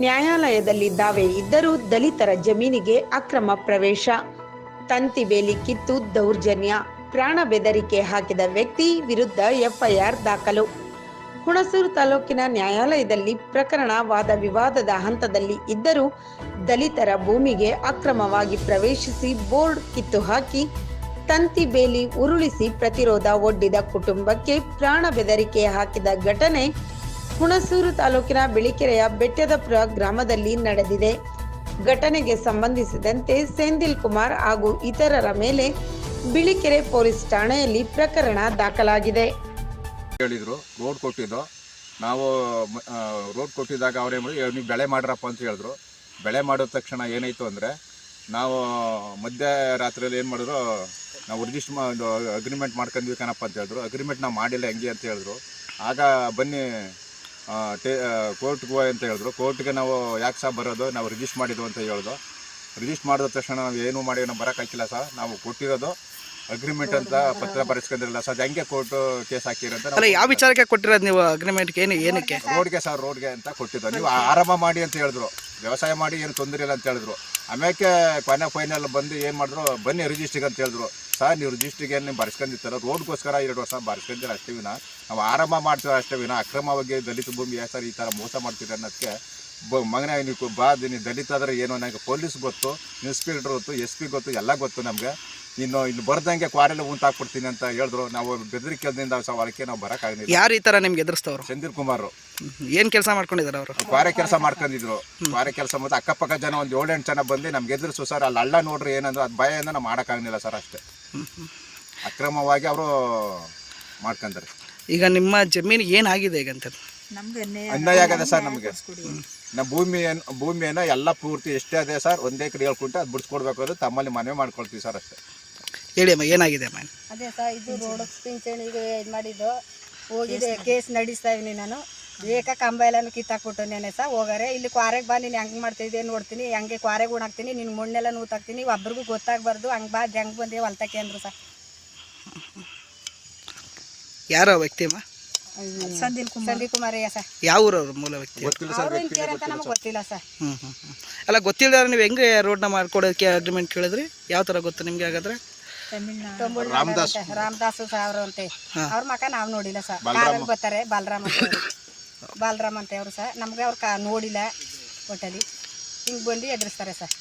ನ್ಯಾಯಾಲಯದಲ್ಲಿ ದಾವೆ ಇದ್ದರೂ ದಲಿತರ ಜಮೀನಿಗೆ ಅಕ್ರಮ ಪ್ರವೇಶ. ತಂತಿ ಬೇಲಿ ಕಿತ್ತು ದೌರ್ಜನ್ಯ, ಪ್ರಾಣ ಬೆದರಿಕೆ ಹಾಕಿದ ವ್ಯಕ್ತಿ ವಿರುದ್ಧ ಎಫ್ಐಆರ್ ದಾಖಲು. ಹುಣಸೂರು ತಾಲೂಕಿನ ನ್ಯಾಯಾಲಯದಲ್ಲಿ ಪ್ರಕರಣ ವಾದ ವಿವಾದದ ಹಂತದಲ್ಲಿ ಇದ್ದರೂ ದಲಿತರ ಭೂಮಿಗೆ ಅಕ್ರಮವಾಗಿ ಪ್ರವೇಶಿಸಿ ಬೋರ್ಡ್ ಕಿತ್ತು ಹಾಕಿ, ತಂತಿ ಬೇಲಿ ಉರುಳಿಸಿ ಪ್ರತಿರೋಧ ಒಡ್ಡಿದ ಕುಟುಂಬಕ್ಕೆ ಪ್ರಾಣ ಬೆದರಿಕೆ ಹಾಕಿದ ಘಟನೆ ಹುಣಸೂರು ತಾಲೂಕಿನ ಬಿಳಿಕೆರೆಯ ಬೆಟ್ಟದಪುರ ಗ್ರಾಮದಲ್ಲಿ ನಡೆದಿದೆ. ಘಟನೆಗೆ ಸಂಬಂಧಿಸಿದಂತೆ ಸೆಂದಿಲ್ ಕುಮಾರ್ ಹಾಗೂ ಇತರರ ಮೇಲೆ ಬಿಳಿಕೆರೆ ಪೊಲೀಸ್ ಠಾಣೆಯಲ್ಲಿ ಪ್ರಕರಣ ದಾಖಲಾಗಿದೆ. ಹೇಳಿದ್ರು, ರೋಡ್ ಕೊಟ್ಟಿದ್ದು. ನಾವು ರೋಡ್ ಕೊಟ್ಟಿದ್ದಾಗ ಅವರೇ ಮಾಡಿ ನೀವು ಬೆಳೆ ಮಾಡ್ರಪ್ಪ ಅಂತ ಹೇಳಿದ್ರು. ಬೆಳೆ ಮಾಡಿದ ತಕ್ಷಣ ಏನಾಯಿತು ಅಂದರೆ, ನಾವು ಮಧ್ಯರಾತ್ರಿಯಲ್ಲಿ ಏನು ಮಾಡಿದ್ರು, ನಾವು ರಿಜಿಸ್ಟರ್ ಮಾ ಅಗ್ರಿಮೆಂಟ್ ಮಾಡ್ಕೊಂಡ್ವಿ ಕಣಪ್ಪ ಅಂತ ಹೇಳಿದ್ರು. ಅಗ್ರಿಮೆಂಟ್ ನಾವು ಮಾಡಿಲ್ಲ, ಹೆಂಗೆ ಅಂತ ಹೇಳಿದ್ರು. ಆಗ ಬನ್ನಿ ಟೇ ಕೋರ್ಟ್ಗೆ ಹೋಗಿ ಅಂತ ಹೇಳಿದ್ರು. ಕೋರ್ಟ್ಗೆ ನಾವು ಯಾಕೆ ಸಹ ಬರೋದು? ನಾವು ರಿಜಿಸ್ಟ್ ಮಾಡಿದ್ವು ಅಂತ ಹೇಳಿದ್ರು ರಿಜಿಸ್ಟ್ ಮಾಡಿದ ತಕ್ಷಣ ನಾವು ಏನು ಮಾಡಿ ನಾವು ಬರೋಕ್ಕಾಗಿಲ್ಲ ಸರ್ ನಾವು ಕೊಟ್ಟಿರೋದು ಅಗ್ರಿಮೆಂಟ್ ಅಂತ ಪತ್ರ ಬರೆಸ್ಕೊಂಡಿರಲ್ಲ ಸರ್. ಹೆಂಗೆ ಕೋರ್ಟ್ ಕೇಸ್ ಹಾಕಿರಂತ ಅಲ್ಲ ಯಾವ ವಿಚಾರಕ್ಕೆ ಕೊಟ್ಟಿರೋದು ನೀವು ಅಗ್ರಿಮೆಂಟ್ಗೆ ಏನು ಏನಕ್ಕೆ? ರೋಡ್ಗೆ ಸರ್ ರೋಡ್ಗೆ ಅಂತ ಕೊಟ್ಟಿದ್ದು. ನೀವು ಆರಂಭ ಮಾಡಿ ಅಂತ ಹೇಳಿದ್ರು. ವ್ಯವಸಾಯ ಮಾಡಿ ಏನು ತೊಂದರೆ ಇಲ್ಲ ಅಂತ ಹೇಳಿದ್ರು. ಆಮ್ಯಾಕೆ ಕೊನೆ ಫೈನಲ್ ಬಂದು ಏನು ಮಾಡಿದ್ರು? ಬನ್ನಿ ರಿಜಿಸ್ಟ್ರಿಗೆ ಅಂತ ಹೇಳಿದ್ರು. ಸರ್, ನೀವು ರಿಜಿಸ್ಟ್ರಿಗೆ ನೀವು ಬರ್ಸ್ಕೊಂಡಿರ್ತಾರ, ರೋಡ್ಗೋಸ್ಕರ ಎರಡು ವರ್ಷ ಬರ್ಸ್ಕೊಂಡಿರ ಅಷ್ಟೇ ವಿನ. ನಾವು ಆರಂಭ ಮಾಡ್ತೀರ ಅಷ್ಟೇ ವಿನ. ಅಕ್ರಮವಾಗಿ ದಲಿತ ಭೂಮಿ ಸರ್, ಈ ಥರ ಮೋಸ ಮಾಡ್ತೀರ ಅನ್ನೋದಕ್ಕೆ ಬ ಮಗನೇ ನೀವು ಬಾ ನೀವು ದಲಿತ ಆದರೆ ಏನೋ ನನಗೆ ಪೊಲೀಸ್ ಗೊತ್ತು ಇನ್ಸ್ಪೆಕ್ಟ್ರ್ ಗೊತ್ತು ಎಸ್ ಪಿ ಗೊತ್ತು ಎಲ್ಲ ಗೊತ್ತು ನಮಗೆ. ಇನ್ನು ಇಲ್ಲಿ ಬರ್ದಂಗೆ ಕ್ವಾರೆಲ್ಲ ಉಂಟು ಹಾಕ್ಬಿಡ್ತೀನಿ ಅಂತ ಹೇಳಿದ್ರು. ನಾವು ಬೆದರಿಕೆದಿಂದ ಸವಾಲಕ್ಕೆ ನಾವು ಬರೋಕ್ಕಾಗಲಿಲ್ಲ ಯಾರು ಈ ಥರ ನಿಮ್ಗೆ ಎದುರಿಸ್ತವ್ರು? ಚಂದೀರ್ ಕುಮಾರ್ ಏನು ಕೆಲಸ ಮಾಡ್ಕೊಂಡಿದ್ದಾರೆ ಅವರು? ಕ್ವಾರೆ ಕೆಲಸ ಮಾಡ್ಕೊಂಡಿದ್ರು ಕ್ವಾರೆ ಕೆಲಸ ಮತ್ತು ಅಕ್ಕಪಕ್ಕ ಜನ ಒಂದು ಏಳೆಂಟು ಜನ ಬಂದು ನಮ್ಗೆ ಎದುರಿಸು ಸರ್ ಅಲ್ಲಿ ಅಳ್ಳ ನೋಡ್ರಿ ಏನಂದ್ರೆ ಅದು ಭಯ ನಾವು ಮಾಡೋಕ್ಕಾಗಲಿಲ್ಲ ಸರ್ ಅಷ್ಟೇ. ಅಕ್ರಮವಾಗಿ ಅವರು ಮಾಡ್ಕೊಂತಾರೆ ಈಗ ನಿಮ್ಮ ಜಮೀನು ಏನಾಗಿದೆ ಈಗ ಅಂತ ಅನ್ಯಾಯ ಆಗದೆ ಸರ್ ನಮಗೆ? ನಮ್ಮ ಭೂಮಿ ಭೂಮಿಯನ್ನು ಎಲ್ಲ ಪೂರ್ತಿ ಎಷ್ಟೇ ಅದೇ ಸರ್ ಒಂದೇ ಕಡೆ ಹೇಳ್ಕೊಂಡ್ರೆ ಅದು ಬಿಡಿಸ್ಕೊಡ್ಬೇಕು ಅದು ತಮ್ಮಲ್ಲಿ ಮನವಿ ಮಾಡ್ಕೊಳ್ತೀವಿ ಸರ್ ಅಷ್ಟೇ. ಹೇಳಿ ಅಮ್ಮ ಏನಾಗಿದೆ ಅಮ್ಮ? ಅದೇ ಸರ್ ಇದು ರೋಡ್ ಪಿಂಚಣಿಗೆ ಇದು ಮಾಡಿದ್ದು. ಹೋಗಿದೆ ಕೇಸ್ ನಡೆಸ್ತಾ ಇದೀನಿ ನಾನು. ಏಕ ಕಂಬ ಎಲ್ಲಾನು ಕಿತ್ತಾಕ್ಬಿಟ್ಟು ನೆನೆ ಸಹ ಹೋಗಾರೆ. ಇಲ್ಲಿ ಕ್ವಾರೆಗೆ ಬಾ ನೀನು ಹೆಂಗೆ ಮಾಡ್ತಿದ್ದೆ ನೋಡ್ತೀನಿ. ಹಂಗೆ ಕ್ವಾರೆಗೆ ಉಣಾಕ್ತೀನಿ ನಿನ್ನ ಮಣ್ಣೆಲ್ಲ ನೂತಾಕ್ತೀನಿ. ಒಬ್ರಿಗೂ ಗೊತ್ತಾಗಬಾರ್ದು ಹಂಗೆ ಬಾ ಹೆಂಗೆ ಬಂದೆ ಹೊಲ್ತಕ್ಕೆ ಅಂದರು ಸರ್. ಯಾರೋ ವ್ಯಕ್ತಿ ಅಮ್ಮ? ಸಂದೀಪ್ ಕುಮಾರ್. ಸಂದಿಲ್ ಕುಮಾರಯ್ಯ ಸರ್. ಯಾವ ಊರವ್ರು ಮೂಲ ವ್ಯಕ್ತಿ? ಅವರು ಅಂತ ನಮಗೆ ಗೊತ್ತಿಲ್ಲ ಸರ್. ಹ್ಞೂ ಹ್ಞೂ ಹ್ಞೂ ಅಲ್ಲ ಗೊತ್ತಿಲ್ಲದಾರೆ ನೀವು ಹೆಂಗೆ ರೋಡ್ನ ಮಾಡ್ಕೊಡೋಕ್ಕೆ ಅಗ್ರಿಮೆಂಟ್ ಕೇಳಿದ್ರಿ? ಯಾವ ತರ ಗೊತ್ತು ನಿಮಗೆ ಹಾಗಾದ್ರೆ? ರಾಮದಾಸ್. ರಾಮದಾಸು ಸಹ ಅವರು ಅಂತೆ. ಅವ್ರ ಮಕ ನಾವು ನೋಡಿಲ್ಲ ಸರ್. ಕಾರಲ್ಲಿ ಬರ್ತಾರೆ ಬಾಲರಾಮ್ ಅಂತ ಅವ್ರು. ಬಾಲರಾಮ್ ಅಂತ ಅವರು ಸರ್. ನಮ್ಗೆ ಅವ್ರು ಕಾ ನೋಡಿಲ್ಲ ಒಟ್ಟಲ್ಲಿ. ಹಿಂಗೆ ಬಂದು ಎದುರಿಸ್ತಾರೆ ಸರ್.